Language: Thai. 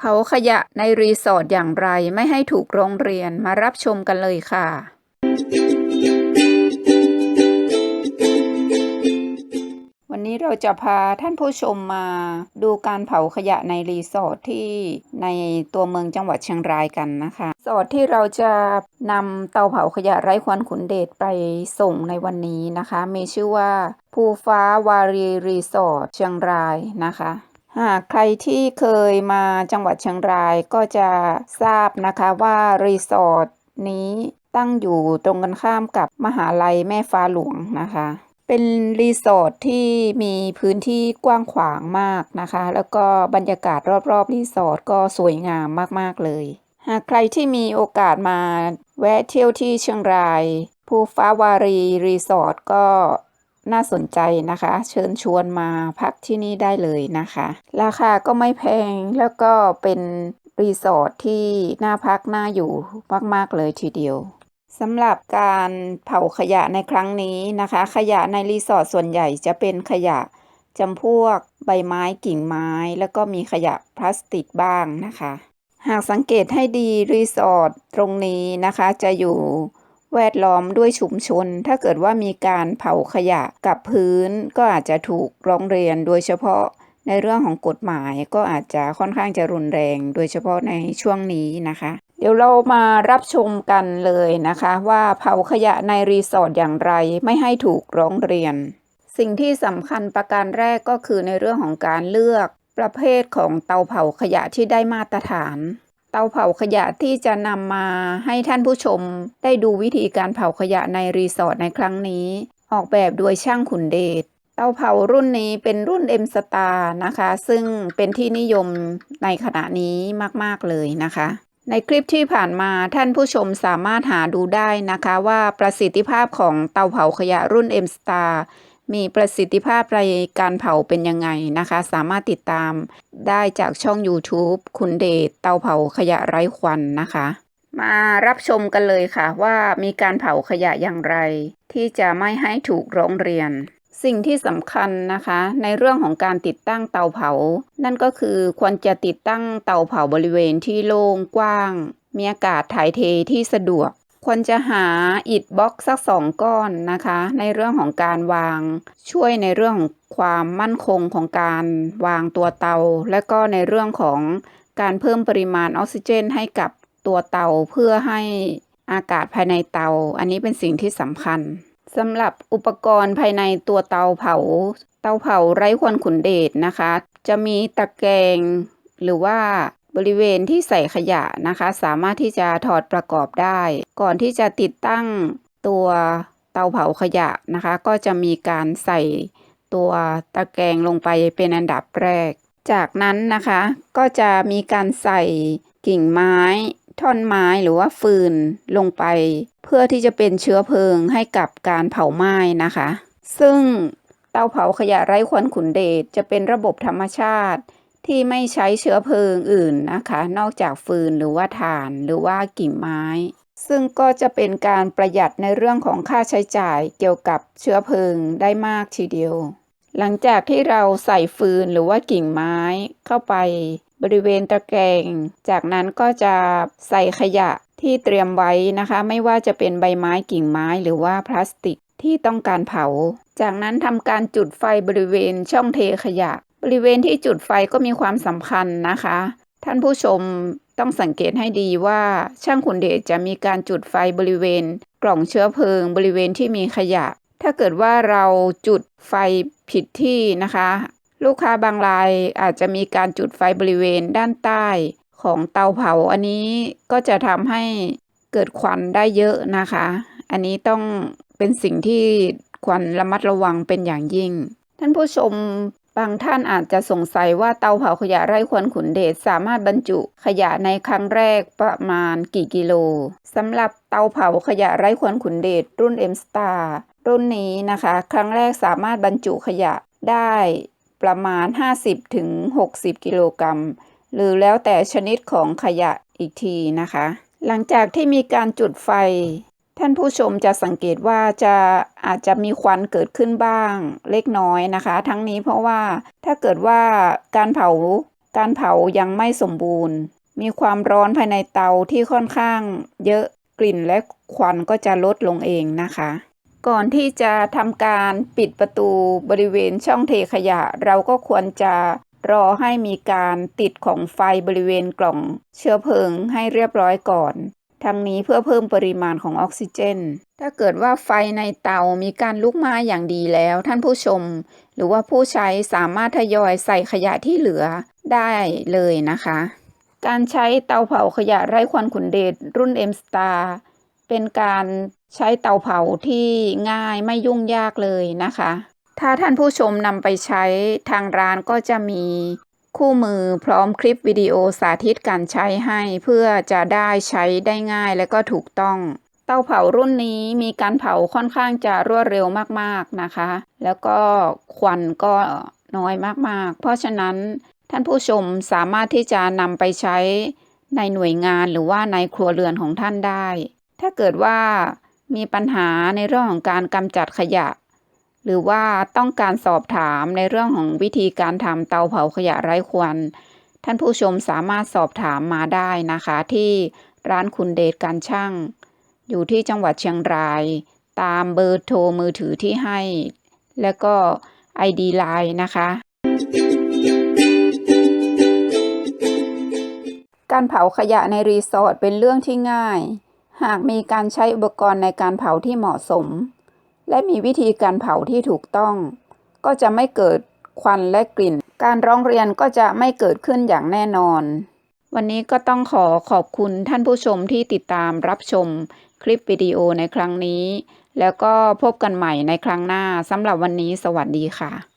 เผาขยะในรีสอร์ทอย่างไรไม่ให้ถูกโรงเรียนมารับชมกันเลยค่ะ วันนี้เราจะพาท่านผู้ชมมาดูการเผาขยะในรีสอร์ทที่ในตัวเมืองจังหวัดเชียงรายกันนะคะรีสอร์ทที่เราจะนำเตาเผาขยะไร้ควันขุนเดชไปส่งในวันนี้นะคะ มีชื่อว่าภูฟ้าวารีรีสอร์ทเชียงรายนะคะ หากใครที่เคยมาจังหวัดเชียงรายก็จะทราบนะคะว่ารีสอร์ทนี้ตั้งอยู่ตรงกันข้ามกับมหาลัยแม่ฟ้าหลวงนะคะ เป็นรีสอร์ทที่มีพื้นที่กว้างขวางมากนะคะ แล้วก็บรรยากาศรอบๆรีสอร์ทก็สวยงามมากๆเลย หากใครที่มีโอกาสมาแวะเที่ยวที่เชียงรายภูฟ้าวารีรีสอร์ทก็ น่าสนใจนะคะ เชิญชวนมาพักที่นี่ได้เลยนะคะ ราคาก็ไม่แพงแล้วก็เป็นรีสอร์ทที่น่าพักน่าอยู่มาก ๆ เลยทีเดียวสำหรับการเผาขยะในครั้งนี้นะคะ ขยะในรีสอร์ทส่วนใหญ่จะเป็นขยะจำพวกใบไม้กิ่งไม้ แล้วก็มีขยะพลาสติกบ้างนะคะ หากสังเกตให้ดีรีสอร์ทตรงนี้นะคะ จะอยู่ แวดล้อมด้วยชุมชน ถ้าเกิดว่ามีการเผาขยะกับพื้น ก็อาจจะถูกร้องเรียนโดยเฉพาะในเรื่องของกฎหมายก็อาจจะค่อนข้างจะรุนแรง โดยเฉพาะในช่วงนี้นะคะ เดี๋ยวเรามารับชมกันเลยนะคะ ว่าเผาขยะในรีสอร์ทอย่างไรไม่ให้ถูกร้องเรียน สิ่งที่สำคัญประการแรกก็คือในเรื่องของการเลือกประเภทของเตาเผาขยะที่ได้มาตรฐาน เตาเผาขยะที่จะนำมาให้ท่านผู้ชม ได้ดูวิธีการเผาขยะในรีสอร์ทในครั้งนี้ ออกแบบโดยช่างขุนเดชเตาเผารุ่นนี้เป็นรุ่น M Star นะคะ ซึ่งเป็นที่นิยมในขณะนี้มาก ๆ เลยนะคะ ในคลิปที่ผ่านมาท่านผู้ชมสามารถหาดูได้นะคะว่าประสิทธิภาพของเตาเผาขยะรุ่น M Star มีประสิทธิภาพในการเผาเป็นยังไงนะคะ สามารถติดตามได้จากช่อง YouTube คุณเดชเตาเผาขยะไร้ควันนะคะ มารับชมกันเลยค่ะว่ามีการเผาขยะอย่างไร ที่จะไม่ให้ถูกร้องเรียน สิ่งที่สำคัญนะคะ ในเรื่องของการติดตั้งเตาเผา นั่นก็คือควรจะติดตั้งเตาเผาบริเวณที่โล่งกว้าง มีอากาศถ่ายเทที่สะดวก ควรจะหาอิฐบล็อกสักสองก้อนนะคะ ในเรื่องของการวาง ช่วยในเรื่องของความมั่นคงของการวางตัวเตา และก็ในเรื่องของการเพิ่มปริมาณออกซิเจนให้กับตัวเตาเพื่อให้อากาศภายในเตา อันนี้เป็นสิ่งที่สำคัญสำหรับอุปกรณ์ภายในตัวเตาเผา เตาเผาไร้ควันขุนเดชนะคะ จะมีตะแกรงหรือว่า บริเวณที่ใส่ขยะนะคะ สามารถที่จะถอดประกอบได้ ก่อนที่จะติดตั้งตัวเตาเผาขยะนะคะ ก็จะมีการใส่ตัวตะแกรงลงไปเป็นอันดับแรก จากนั้นนะคะก็จะมีการใส่กิ่งไม้ ท่อนไม้หรือว่าฟืนลงไป เพื่อที่จะเป็นเชื้อเพลิงให้กับการเผาไหม้นะคะ ซึ่งเตาเผาขยะไร้ควันขุนเดชจะเป็นระบบธรรมชาติ ที่ไม่ใช้เชื้อเพลิงอื่นนะคะ นอกจากฟืนหรือว่าถ่านหรือว่ากิ่งไม้ ซึ่งก็จะเป็นการประหยัดในเรื่องของค่าใช้จ่ายเกี่ยวกับเชื้อเพลิงได้มากทีเดียว หลังจากที่เราใส่ฟืนหรือว่ากิ่งไม้เข้าไปบริเวณตะแกรงจากนั้นก็จะใส่ขยะที่เตรียมไว้นะคะ ไม่ว่าจะเป็นใบไม้กิ่งไม้หรือว่าพลาสติกที่ต้องการเผา จากนั้นทำการจุดไฟบริเวณช่องเทขยะ บริเวณที่จุดไฟก็มีความสำคัญนะคะ ท่านผู้ชมต้องสังเกตให้ดีว่าช่างขุนเดชจะมีการจุดไฟบริเวณ กล่องเชื้อเพลิง บริเวณที่มีขยะ ถ้าเกิดว่าเราจุดไฟผิดที่นะคะ ลูกค้าบางรายอาจจะมีการจุดไฟบริเวณด้านใต้ของเตาเผาอันนี้ก็จะทำให้เกิดควันได้เยอะนะคะ อันนี้ต้องเป็นสิ่งที่ควรระมัดระวังเป็นอย่างยิ่ง ท่านผู้ชม บางท่านอาจจะสงสัยว่าเตาเผาขยะไร้ควันขุนเดชสามารถบรรจุขยะในครั้งแรกประมาณกี่กิโลสำหรับเตาเผาขยะไร้ควันขุนเดชรุ่น M Star รุ่นนี้นะคะ ครั้งแรกสามารถบรรจุขยะได้ประมาณ 50-60กิโลกรัม หรือแล้วแต่ชนิดของขยะอีกทีนะคะ หลังจากที่มีการจุดไฟ ท่านผู้ชมจะสังเกตว่าจะอาจจะมีควันเกิดขึ้นบ้างเล็กน้อยนะคะ ทั้งนี้เพราะว่าถ้าเกิดว่าการเผาการเผายังไม่สมบูรณ์ มีความร้อนภายในเตาที่ค่อนข้างเยอะกลิ่นและควันก็จะลดลงเองนะคะ ก่อนที่จะทำการปิดประตูบริเวณช่องเทขยะ เราก็ควรจะรอให้มีการติดของไฟบริเวณกล่องเชื้อเพลิงให้เรียบร้อยก่อน ทั้งนี้เพื่อเพิ่มปริมาณของออกซิเจน ถ้าเกิดว่าไฟในเตามีการลุกไหม้อย่างดีแล้ว ท่านผู้ชม หรือว่าผู้ใช้สามารถทยอยใส่ขยะที่เหลือได้เลยนะคะ การใช้เตาเผาขยะไร้ควันขุนเดชรุ่น M Star เป็นการใช้เตาเผาที่ง่ายไม่ยุ่งยากเลยนะคะ ถ้าท่านผู้ชมนำไปใช้ทางร้านก็จะมี คู่มือพร้อมคลิปวิดีโอสาธิตการใช้ให้เพื่อจะได้ใช้ได้ง่ายและก็ถูกต้อง เตาเผารุ่นนี้มีการเผาค่อนข้างจะรวดเร็วมากๆนะคะ แล้วก็ควันก็น้อยมากๆ เพราะฉะนั้นท่านผู้ชมสามารถที่จะนำไปใช้ในหน่วยงานหรือว่าในครัวเรือนของท่านได้ ถ้าเกิดว่ามีปัญหาในเรื่องของการกำจัดขยะ หรือว่าต้องการสอบถามในเรื่องของวิธีการทำเตาเผาขยะไร้ควัน ท่านผู้ชมสามารถสอบถามมาได้นะคะ ที่ร้านคุณเดชการช่าง อยู่ที่จังหวัดเชียงราย ตามเบอร์โทรมือถือที่ให้ แล้วก็ ID Line นะคะ การเผาขยะในรีสอร์ทเป็นเรื่องที่ง่าย หากมีการใช้อุปกรณ์ในการเผาที่เหมาะสม และมีวิธีการเผาที่ถูกต้อง ก็จะไม่เกิดควันและกลิ่น การร้องเรียนก็จะไม่เกิดขึ้นอย่างแน่นอน วันนี้ก็ต้องขอขอบคุณท่านผู้ชมที่ติดตามรับชมคลิปวิดีโอในครั้งนี้ แล้วก็พบกันใหม่ในครั้งหน้าสำหรับวันนี้สวัสดีค่ะ